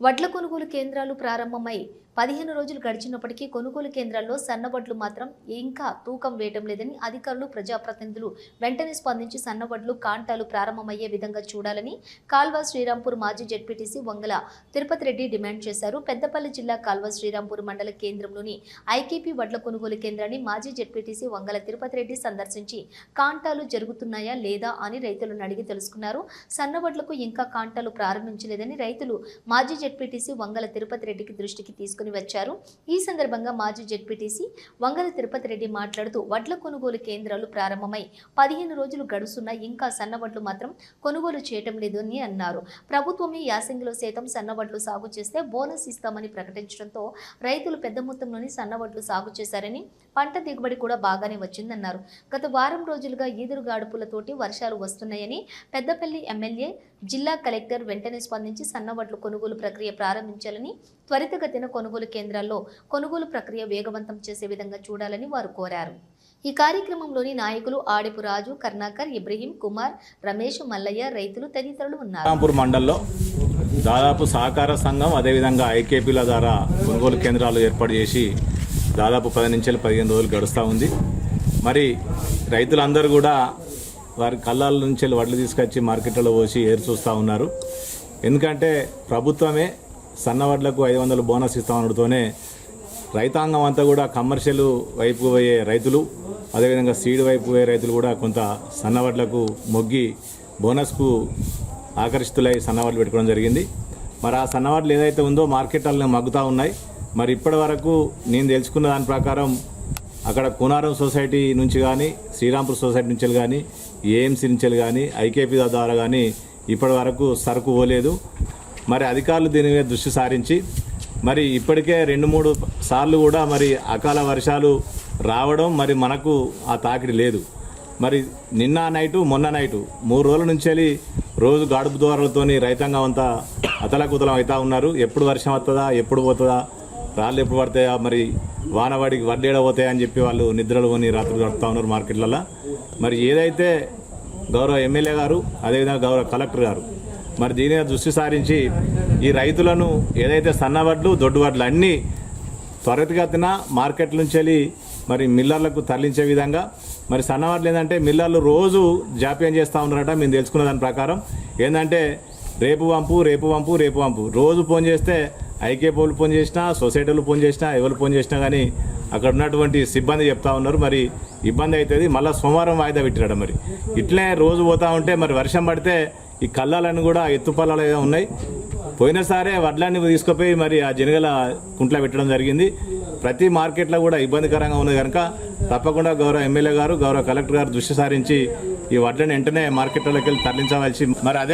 వడ్ల కొనుగోలు కేంద్రాలు ప్రారంభమై పదిహేను రోజులు గడిచినప్పటికీ కొనుగోలు కేంద్రాల్లో సన్నవడ్లు మాత్రం ఇంకా తూకం వేయటం లేదని అధికారులు ప్రజాప్రతినిధులు వెంటనే స్పందించి సన్నవడ్లు కాంటాలు ప్రారంభమయ్యే విధంగా చూడాలని కాల్వ శ్రీరాంపూర్ మాజీ జెడ్పీటీసీ వంగల తిరుపతి రెడ్డి డిమాండ్ చేశారు. పెద్దపల్లి జిల్లా కాల్వ శ్రీరాంపూర్ మండల కేంద్రంలోని ఐకేపీ వడ్ల కొనుగోలు కేంద్రాన్ని మాజీ జడ్పీటీసీ వంగల తిరుపతి రెడ్డి సందర్శించి కాంటాలు జరుగుతున్నాయా లేదా అని రైతులను అడిగి తెలుసుకున్నారు. సన్నవడ్లకు ఇంకా కాంటాలు ప్రారంభించలేదని రైతులు మాజీ జెడ్పీటీసీ వంగల తిరుపతి రెడ్డికి దృష్టికి తీసుకుని వచ్చారు. ఈ సందర్భంగా మాజీ జెడ్పీటీసీ వంగల తిరుపతి రెడ్డి మాట్లాడుతూ వడ్ల కొనుగోలు కేంద్రాలు ప్రారంభమై పదిహేను రోజులు గడుస్తున్నా ఇంకా సన్నవడ్లు మాత్రం కొనుగోలు చేయటం లేదు అని అన్నారు. ప్రభుత్వమే యాసంగిలో సైతం సన్నవడ్లు సాగు చేస్తే బోనస్ ఇస్తామని ప్రకటించడంతో రైతులు పెద్ద మొత్తంలోని సన్నవడ్లు సాగు చేశారని పంట దిగుబడి కూడా బాగానే వచ్చిందన్నారు. గత వారం రోజులుగా ఈదురు గాడుపులతోటి వర్షాలు వస్తున్నాయని పెద్దపల్లి ఎమ్మెల్యే జిల్లా కలెక్టర్ వెంటనే స్పందించి సన్నవడ్లు కొనుగోలు ప్రక్రియ ప్రారంభించాలని త్వరితగతిన కొనుగోలు కేంద్రాల్లో కొనుగోలు ప్రక్రియ వేగవంతం చేసే విధంగా చూడాలని వారు కోరారు. ఈ కార్యక్రమంలోని నాయకులు ఆడిపు రాజు కర్ణాకర్ ఇబ్రహీం కుమార్ రమేష్ మల్లయ్య రైతులు తదితరులు ఉన్నారు. రాంపూర్ మండల్లో దాదాపు సహకార సంఘం అదేవిధంగా ఐకేపీల ద్వారా కొనుగోలు కేంద్రాలు ఏర్పాటు చేసి దాదాపు పది నుంచి పదిహేను రోజులు గడుస్తూ ఉంది. మరి రైతులందరూ కూడా వారి కళ్ళాల నుంచి వడ్లు తీసుకొచ్చి మార్కెట్లో పోసి ఏరు చూస్తూ ఉన్నారు. ఎందుకంటే ప్రభుత్వమే సన్నవడ్లకు ఐదు వందలు బోనస్ ఇస్తామనడంతోనే రైతాంగం అంతా కూడా కమర్షియల్ వైపు పోయే రైతులు అదేవిధంగా సీడ్ వైపు పోయే రైతులు కూడా కొంత సన్నవడ్లకు మొగ్గి బోనస్కు ఆకర్షితులై సన్నవాళ్ళు పెట్టుకోవడం జరిగింది. మరి ఆ సన్నవాళ్ళు ఏదైతే ఉందో మార్కెట్లలో మగ్గుతూ ఉన్నాయి. మరి ఇప్పటి వరకు నేను తెలుసుకున్న దాని ప్రకారం అక్కడ కోనారం సొసైటీ నుంచి కానీ శ్రీరాంపూర్ సొసైటీ నుంచి కానీ ఏఎంసీ నుంచి కానీ ఐకేపీ ద్వారా కానీ ఇప్పటి వరకు సరుకు పోలేదు. మరి అధికారులు దీని మీద దృష్టి సారించి మరి ఇప్పటికే రెండు మూడు సార్లు కూడా మరి అకాల వర్షాలు రావడం మరి మనకు ఆ తాకిడి లేదు. మరి నిన్న నైటు మొన్న నైటు మూడు రోజుల నుంచి వెళ్ళి రోజు గాడుపు ద్వారాలతోని రైతాంగం అంతా అతలకుతలం అవుతూ ఉన్నారు. ఎప్పుడు వర్షం వస్తుందా ఎప్పుడు పోతుందా రాళ్ళు ఎప్పుడు పడతాయా మరి వానవాడికి వడ్లేడ పోతాయా అని చెప్పి వాళ్ళు నిద్రలు కొని రాత్రులు గడుపుతూ ఉన్నారు మార్కెట్లలో మరి ఏదైతే గౌరవ ఎమ్మెల్యే గారు అదేవిధంగా గౌరవ కలెక్టర్ గారు. మరి దీని మీద దృష్టి సారించి ఈ రైతులను ఏదైతే సన్నవడ్లు దొడ్డు వడ్లు అన్నీ త్వరితగతిన మార్కెట్ నుంచి వెళ్ళి మరి మిల్లర్లకు తరలించే విధంగా మరి సన్నవాట్లు ఏంటంటే మిల్లర్లు రోజు జాప్యం చేస్తూ ఉన్నారట మేము తెలుసుకున్న దాని ప్రకారం. ఏంటంటే రేపు వంపు రేపు వంపు రేపు వంపు రోజు ఫోన్ చేస్తే ఐకే పోలు ఫోన్ చేసినా సొసైటీలు ఫోన్ చేసినా ఎవరు ఫోన్ చేసినా కానీ అక్కడ ఉన్నటువంటి సిబ్బంది చెప్తా ఉన్నారు. మరి ఇబ్బంది అవుతుంది మళ్ళీ సోమవారం వాయిదా పెట్టాడు మరి. ఇట్లే రోజు పోతా ఉంటే మరి వర్షం పడితే ఈ కళ్ళాలన్నీ కూడా ఎత్తుపల్లాలు ఏదో ఉన్నాయి. పోయినసారే వడ్లన్నీ తీసుకుపోయి మరి ఆ జనగల కుంట్లో పెట్టడం జరిగింది. ప్రతి మార్కెట్లో కూడా ఇబ్బందికరంగా ఉంది కనుక తప్పకుండా గౌరవ ఎమ్మెల్యే గారు గౌరవ కలెక్టర్ గారు దృష్టి సారించి ఈ వడ్లను వెంటనే మార్కెట్లోకి వెళ్ళి తరలించవలసి మరి అదే